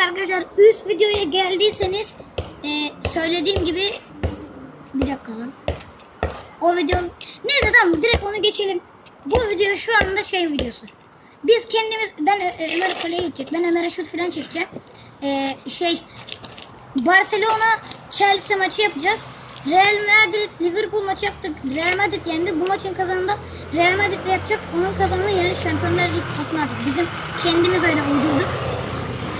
arkadaşlar üst videoya geldiyseniz e, söylediğim gibi bir dakika lan. O video neyse tamam direkt onu geçelim. Bu video şu anda şey videosu. Biz kendimiz ben Ö- Ömer kaleye gidecek. Ben Ömer'e şut falan çekeceğim. E, şey Barcelona Chelsea maçı yapacağız. Real Madrid Liverpool maçı yaptık. Real Madrid yendi. Bu maçın kazanında Real Madrid'le yapacak. Onun kazanını yani Şampiyonlar Ligi kupasını alacak. Bizim kendimiz öyle uydurduk.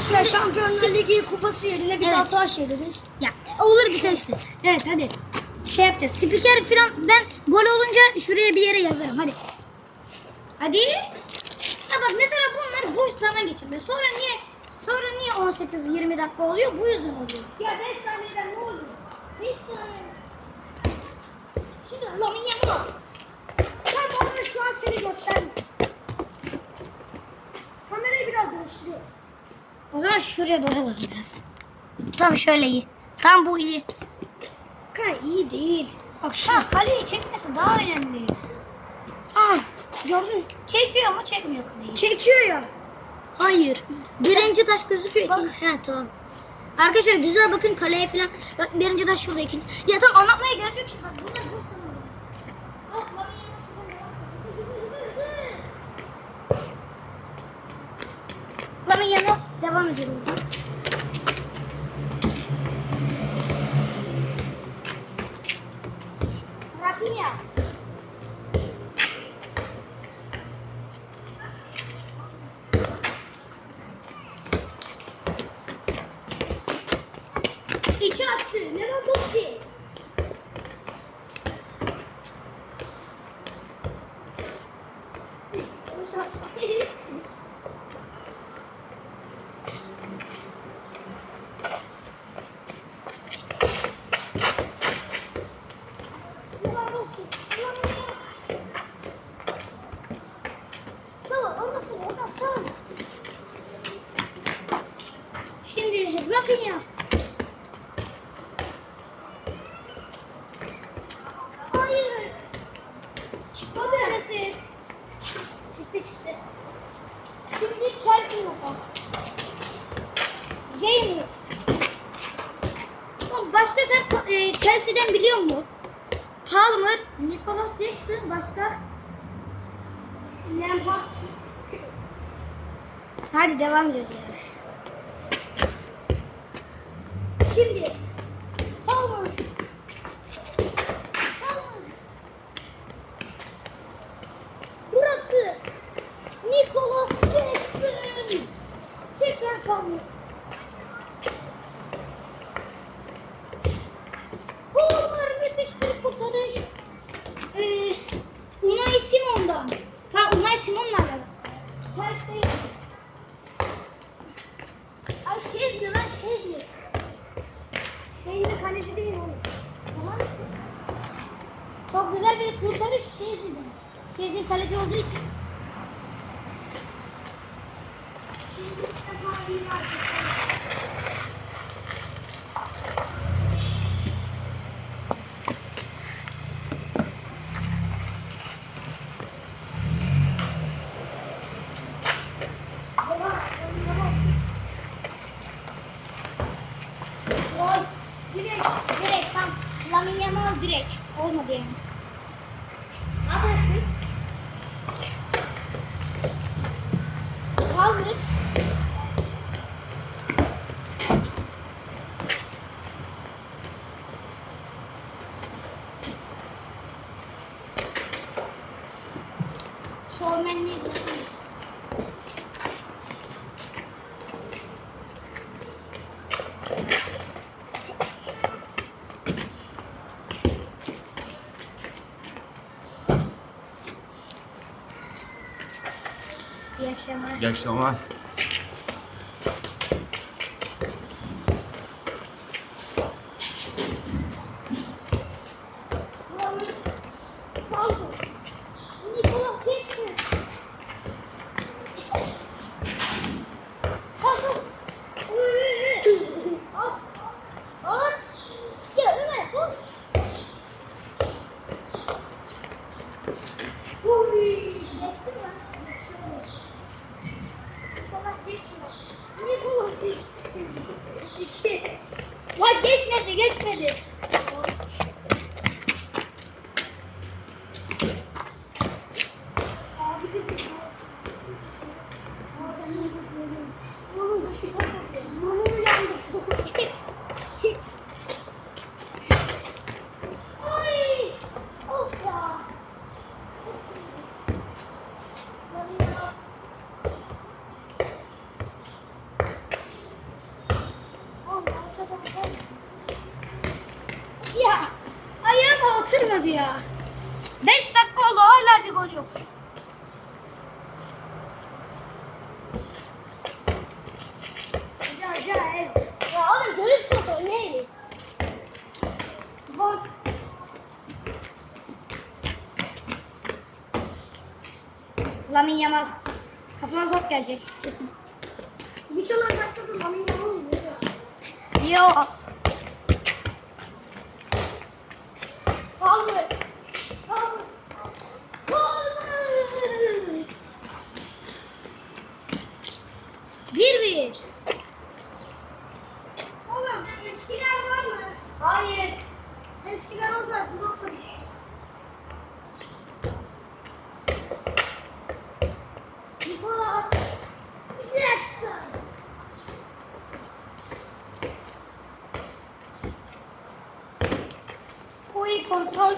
Şey, Şampiyonlar Ligi kupası yerine bir Evet. daha taş yediniz. Ya olur biter işte. Evet hadi. Şey yapacağız. Spiker falan ben gol olunca şuraya bir yere yazarım. Hadi. Hadi. Ha bak mesela bunlar boş zaman geçirme. Sonra niye sonra niye 18-20 dakika oluyor? Bu yüzden oluyor. Ya 5 saniyeden ne oluyor? 5 saniye. Şimdi Lamin Yamal. Sen bana şu an seni gösterme. Kamerayı biraz değiştiriyor. O zaman şuraya doğru alalım biraz. Tamam şöyle iyi. Tam bu iyi. Kay iyi değil. Bak şu ha, kaleyi çekmesi daha önemli. Ah gördün? Çekiyor mu çekmiyor kaleyi. Çekiyor ya. Hayır. Birinci taş gözüküyor. Bak. ikinci- He tamam. Arkadaşlar güzel bakın kaleye falan. Bak birinci taş şurada ikinci. Ya tamam anlatmaya gerek yok şimdi. Bak bunlar. Lamin Yamal devam edelim. Rafinha. İçi attı. Lewandowski. Lewandowski. Ol. Şimdi Rafinha. Hayır. Çıkmadı çıktı. Şimdi Chelsea. James. Başka sen e, Chelsea'den biliyor musun? Palmer, Nicolas Jackson, başka? Lampard. Hadi devam ediyoruz. Şimdi Palmer. Palmer. Bıraktı. Nicolas Jackson. Tekrar Palmer. Palmer müthiş bir kurtarış. Ee, Unai Simon'dan. Ha Unai Simon'la alakalı. Chelsea. Ay Şezli lan Şezli. Şeyin kaleci değil oğlum. Tamam işte. Çok güzel bir kurtarış Şezli'den. Şezli kaleci olduğu için. Şimdi ilk defa iyi artık. Gol. Direkt, direkt tam. Lamin Yamal direkt. Olmadı yani. Ne yapıyorsun? Kaldır. Akşamlar. İyi akşamlar. Nicolas Jackson. Kalkın. At. At. Ya Ömer son. Uy. Geçti mi? geçti. Ya geçmedi geçmedi. Abi de bir Oğlum bir şey yapacağım. Burnum yandı. Ay! Of ya. Yanıyor. Oğlum, alsa da alsa. Ya ayağıma oturmadı ya. 5 dakika oldu hala bir gol yok. Ya oğlum göğüs kontrol neydi? Gol. Lamin Yamal. Kafama top gelecek kesin. Bütün ocakta da lamin yalan oluyor. Yo. Kaldır. Kaldır. Kaldır. Bir bir. Oğlum eskiler var mı? Hayır. Eskiler o zaten. Yok öyle şey. Nicholas Jackson. Uy kontrol.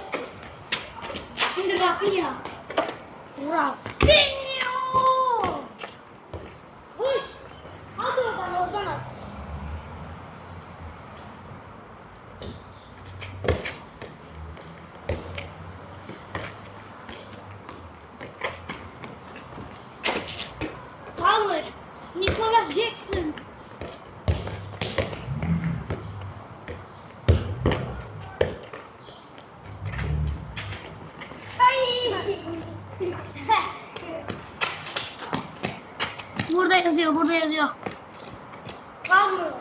Şimdi Rafinha. Rafinha. Koş. Hadi oradan oradan at. Palmer. Nicholas Jackson. Burada yazıyor, burada yazıyor. Kaldır.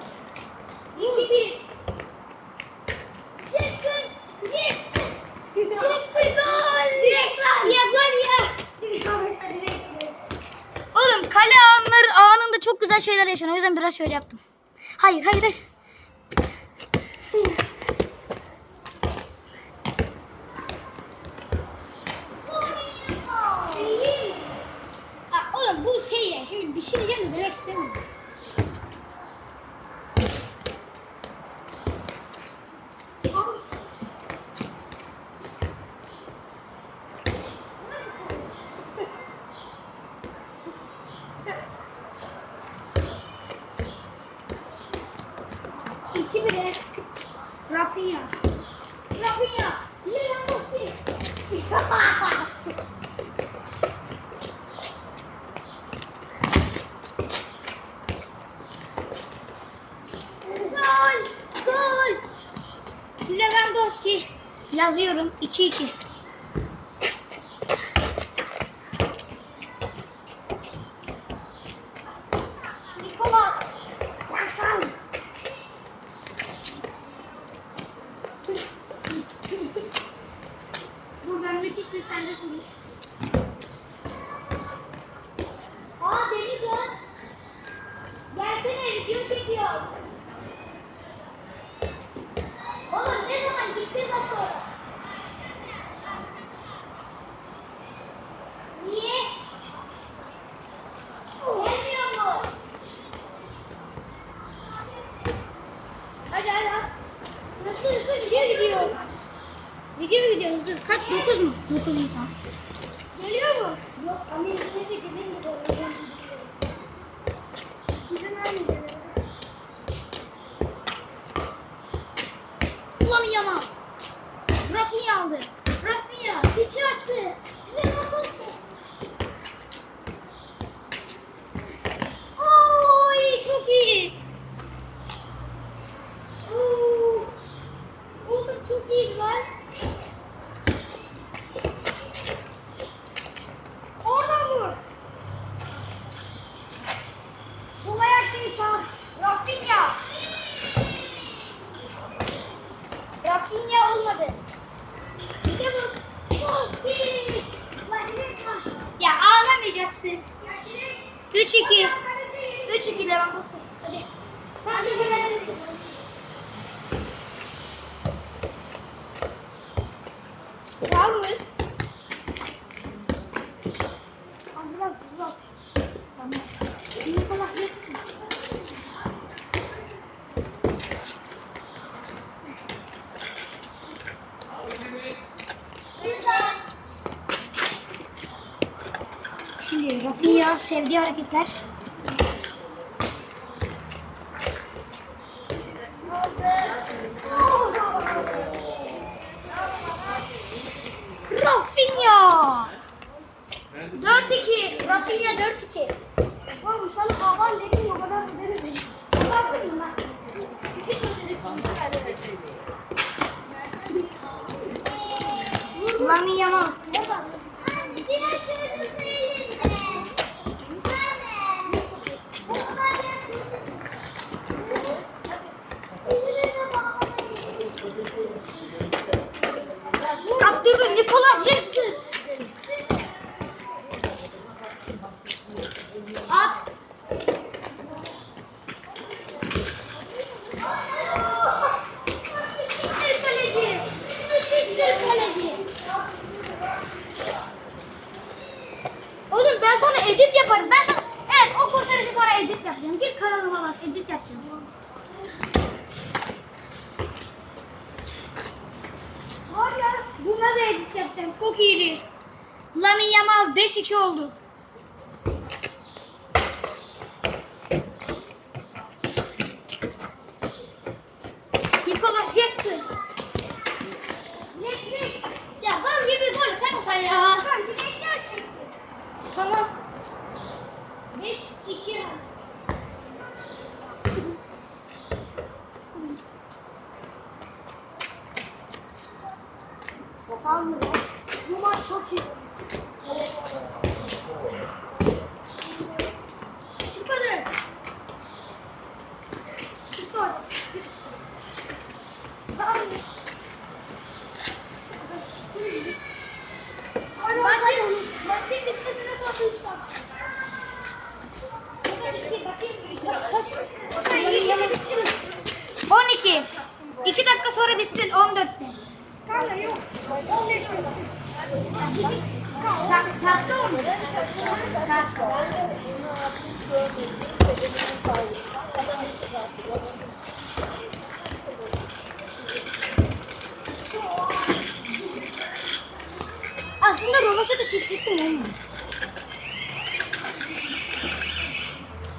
İki bir. Jackson. Jackson. Jackson gol. Direkt lan. Ya gol ya. Direkt lan. Oğlum kale anları anında çok güzel şeyler yaşanıyor. O yüzden biraz şöyle yaptım. Hayır, hayır, hayır. Aa, oğlum bu şey ya. Şimdi pişireceğim de demek istemiyorum. İki bire. Rafinha. Rafinha. Lewandowski. Gol! Gol! Lewandowski. Yazıyorum. 2-2. Nicolas. Jackson. Buradan müthiş bir sende sonuç. Aa Deniz lan. Gelsene video çekiyoruz. Oğlum ne zaman gittin bak sonra. Niye? Gelmiyor mu? Hadi hadi hadi. Hızlı hızlı video gidiyor. Video gidiyor hızlı. Kaç? 9 mu? 9 iyi tamam. Geliyor mu? Yok. Amerika'da da gelir mi? Bizim aynı. Ulan Yamal. Rafinha aldı. Rafinha. içi açtı. Lewandowski. Oy çok iyi. 3-2. 3-2 Lewandowski. Hadi. Hadi Lewandowski. Yalnız. Biraz hızlı at. Tamam. Şimdi kolak yetsin. Hadi. Salah sevdiği hareketler. Rafinha. 4-2. Rafinha 4-2. Oğlum sana havan dedim o kadar da demedim. Bakın mı lan? Lamin Yamal. Diğer söyleyeyim de. Abdülhamid Nicolas Jackson. At. Oğlum ben sana edit yaparım. Ben sana evet o kurtarışı sana edit yapacağım. Gir kanalıma bak edit yapacağım. Var ya. Buna da yapacağım. Çok iyiydi. Lamin Yamal 5-2 oldu. Nicolas Jackson. Net net. Ya bal gibi gol kanka ya. Sen bir beklersin. Tamam. 5-2. Bu maç çok iyi. Çıkmadı. Çıkmadı. Çık. Tamam. Maçın, Maçın. bitmesine son 3 dakika. Kaç? Sen yine bitsin. 12. 2 dakika sonra bitsin 14'te. Kanka yok. 15 bitsin. Tak, tatlı olmuş. Tatlı. Aslında rovaşa da çekecektim.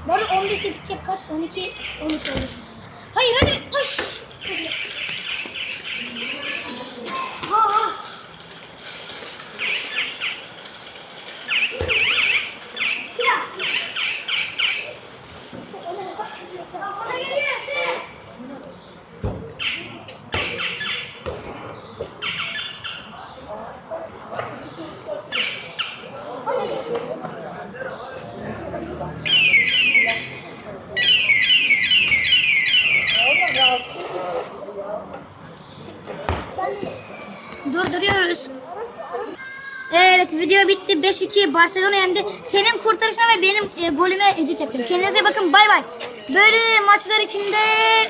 Bu arada 15'te bitecek kaç? 12, 13 oldu şu an. Hayır hadi. Aş ha. Ya. Bana geliyor. Durduruyoruz. Evet video bitti. 5-2 Barcelona yendi. Senin kurtarışına ve benim e, golüme edit yaptım. Kendinize bakın bay bay. Böyle maçlar içinde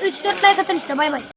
3-4 like atın işte bay bay.